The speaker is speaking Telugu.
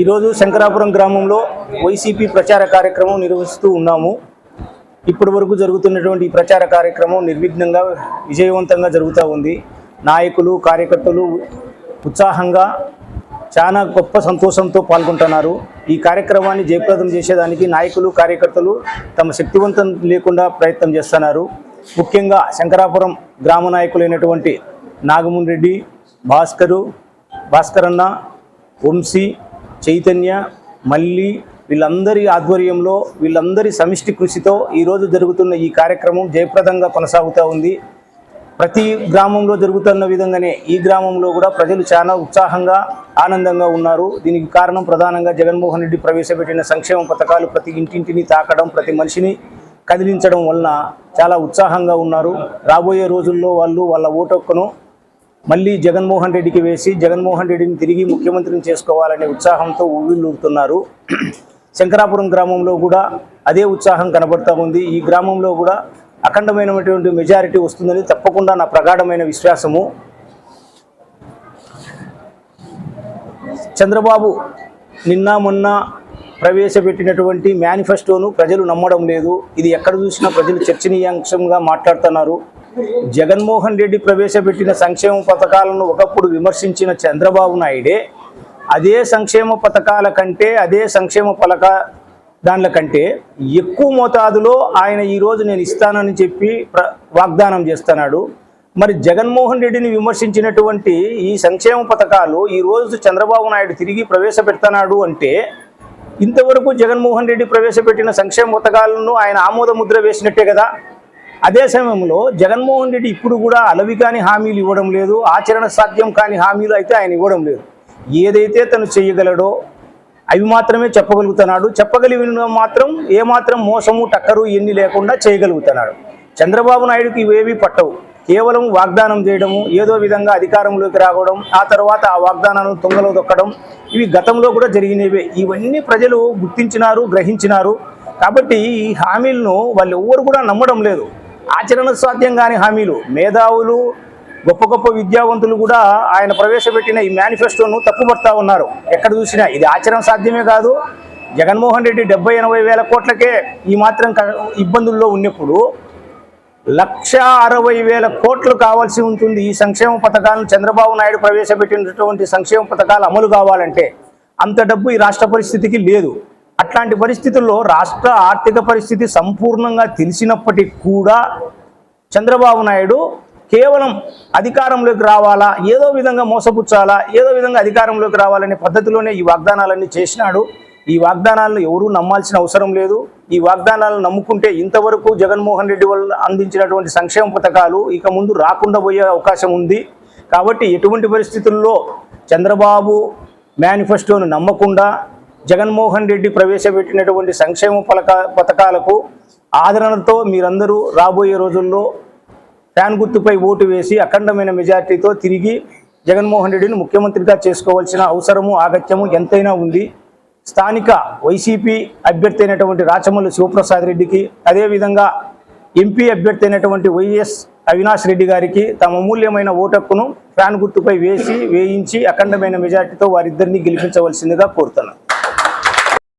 ఈరోజు శంకరాపురం గ్రామంలో వైసీపీ ప్రచార కార్యక్రమం నిర్వహిస్తూ ఉన్నాము. ఇప్పటి వరకు జరుగుతున్నటువంటి ఈ ప్రచార కార్యక్రమం నిర్విఘ్నంగా విజయవంతంగా జరుగుతూ ఉంది. నాయకులు కార్యకర్తలు ఉత్సాహంగా చాలా గొప్ప సంతోషంతో పాల్గొంటున్నారు. ఈ కార్యక్రమాన్ని జయప్రదం చేసేదానికి నాయకులు కార్యకర్తలు తమ శక్తివంతం లేకుండా ప్రయత్నం చేస్తున్నారు. ముఖ్యంగా శంకరాపురం గ్రామ నాయకులైనటువంటి నాగమున్ రెడ్డి భాస్కరు భాస్కరన్న వంశీ చైతన్య మల్లి వీళ్ళందరి ఆధ్వర్యంలో వీళ్ళందరి సమిష్టి కృషితో ఈరోజు జరుగుతున్న ఈ కార్యక్రమం జయప్రదంగా కొనసాగుతూ ఉంది. ప్రతి గ్రామంలో జరుగుతున్న విధంగానే ఈ గ్రామంలో కూడా ప్రజలు చాలా ఉత్సాహంగా ఆనందంగా ఉన్నారు. దీనికి కారణం ప్రధానంగా జగన్మోహన్ రెడ్డి ప్రవేశపెట్టిన సంక్షేమ పథకాలు ప్రతి ఇంటింటిని తాకడం ప్రతి మనిషిని కదిలించడం వలన చాలా ఉత్సాహంగా ఉన్నారు. రాబోయే రోజుల్లో వాళ్ళు వాళ్ళ ఓటొక్కను మళ్ళీ జగన్మోహన్ రెడ్డికి వేసి జగన్మోహన్ రెడ్డిని తిరిగి ముఖ్యమంత్రిని చేసుకోవాలనే ఉత్సాహంతో ఉవ్విళ్ళూరుతున్నారు శంకరాపురం గ్రామంలో కూడా అదే ఉత్సాహం కనబడతా ఉంది. ఈ గ్రామంలో కూడా అఖండమైనటువంటి మెజారిటీ వస్తుందని తప్పకుండా నా ప్రగాఢమైన విశ్వాసము. చంద్రబాబు నిన్న మొన్న ప్రవేశపెట్టినటువంటి మేనిఫెస్టోను ప్రజలు నమ్మడం లేదు. ఇది ఎక్కడ చూసినా ప్రజలు చర్చనీయాంశంగా మాట్లాడుతున్నారు. జగన్మోహన్ రెడ్డి ప్రవేశపెట్టిన సంక్షేమ పథకాలను ఒకప్పుడు విమర్శించిన చంద్రబాబు నాయుడే అదే సంక్షేమ పథకాల కంటే అదే సంక్షేమ పథక దాంట్ల కంటే ఎక్కువ మోతాదులో ఆయన ఈరోజు నేను ఇస్తానని చెప్పి వాగ్దానం చేస్తున్నాడు. మరి జగన్మోహన్ రెడ్డిని విమర్శించినటువంటి ఈ సంక్షేమ పథకాలు ఈరోజు చంద్రబాబు నాయుడు తిరిగి ప్రవేశపెడుతున్నాడు అంటే ఇంతవరకు జగన్మోహన్ రెడ్డి ప్రవేశపెట్టిన సంక్షేమ పథకాలను ఆయన ఆమోద ముద్ర వేసినట్టే కదా? అదే సమయంలో జగన్మోహన్ రెడ్డి ఇప్పుడు కూడా అలవి కాని హామీలు ఇవ్వడం లేదు ఆచరణ సాధ్యం కాని హామీలు అయితే ఆయన ఇవ్వడం లేదు. ఏదైతే తను చేయగలడో అవి మాత్రమే చెప్పగలుగుతున్నాడు. చెప్పగలిగిన మాత్రం ఏమాత్రం మోసము టక్కరు ఎన్ని లేకుండా చేయగలుగుతున్నాడు. చంద్రబాబు నాయుడుకి ఇవేవి పట్టవు. కేవలం వాగ్దానం చేయడము ఏదో విధంగా అధికారంలోకి రావడం ఆ తర్వాత ఆ వాగ్దానాలను తుంగలో దొక్కడం ఇవి గతంలో కూడా జరిగినవే. ఇవన్నీ ప్రజలు గుర్తించినారు గ్రహించినారు. కాబట్టి ఈ హామీలను వాళ్ళు ఎవ్వరు కూడా నమ్మడం లేదు. ఆచరణ సాధ్యం కాని హామీలు మేధావులు గొప్ప గొప్ప విద్యావంతులు కూడా ఆయన ప్రవేశపెట్టిన ఈ మేనిఫెస్టోను తప్పుపడతా ఉన్నారు. ఎక్కడ చూసినా ఇది ఆచరణ సాధ్యమే కాదు. జగన్మోహన్ రెడ్డి డెబ్బై ఎనభై వేల కోట్లకే ఈ మాత్రం క- ఇబ్బందుల్లో ఉన్నప్పుడు లక్ష అరవై వేల కోట్లు కావాల్సి ఉంటుంది. ఈ సంక్షేమ పథకాలను చంద్రబాబు నాయుడు ప్రవేశపెట్టినటువంటి సంక్షేమ పథకాలు అమలు కావాలంటే అంత డబ్బు ఈ రాష్ట్ర పరిస్థితికి లేదు. అట్లాంటి పరిస్థితుల్లో రాష్ట్ర ఆర్థిక పరిస్థితి సంపూర్ణంగా తెలిసినప్పటికీ కూడా చంద్రబాబు నాయుడు కేవలం అధికారంలోకి రావాలా ఏదో విధంగా మోసపుచ్చాలా ఏదో విధంగా అధికారంలోకి రావాలనే పద్ధతిలోనే ఈ వాగ్దానాలన్నీ చేసినాడు. ఈ వాగ్దానాలను ఎవరూ నమ్మాల్సిన అవసరం లేదు. ఈ వాగ్దానాలను నమ్ముకుంటే ఇంతవరకు జగన్మోహన్ రెడ్డి వల్ల అందించినటువంటి సంక్షేమ పథకాలు ఇక ముందు రాకుండా పోయే అవకాశం ఉంది. కాబట్టి ఎటువంటి పరిస్థితుల్లో చంద్రబాబు మేనిఫెస్టోను నమ్మకుండా జగన్మోహన్ రెడ్డి ప్రవేశపెట్టినటువంటి సంక్షేమ పలక పథకాలకు ఆదరణతో మీరందరూ రాబోయే రోజుల్లో ఫ్యాన్ గుర్తుపై ఓటు వేసి అఖండమైన మెజార్టీతో తిరిగి జగన్మోహన్ రెడ్డిని ముఖ్యమంత్రిగా చేసుకోవాల్సిన అవసరము ఆగత్యము ఎంతైనా ఉంది. స్థానిక వైసీపీ అభ్యర్థి అయినటువంటి రాచమల్లి శివప్రసాద్ రెడ్డికి అదేవిధంగా ఎంపీ అభ్యర్థి అయినటువంటి వైఎస్ అవినాష్ రెడ్డి గారికి తమ అమూల్యమైన ఓటక్కును ఫ్యాన్ గుర్తుపై వేసి వేయించి అఖండమైన మెజార్టీతో వారిద్దరిని గెలిపించవలసిందిగా కోరుతున్నాను.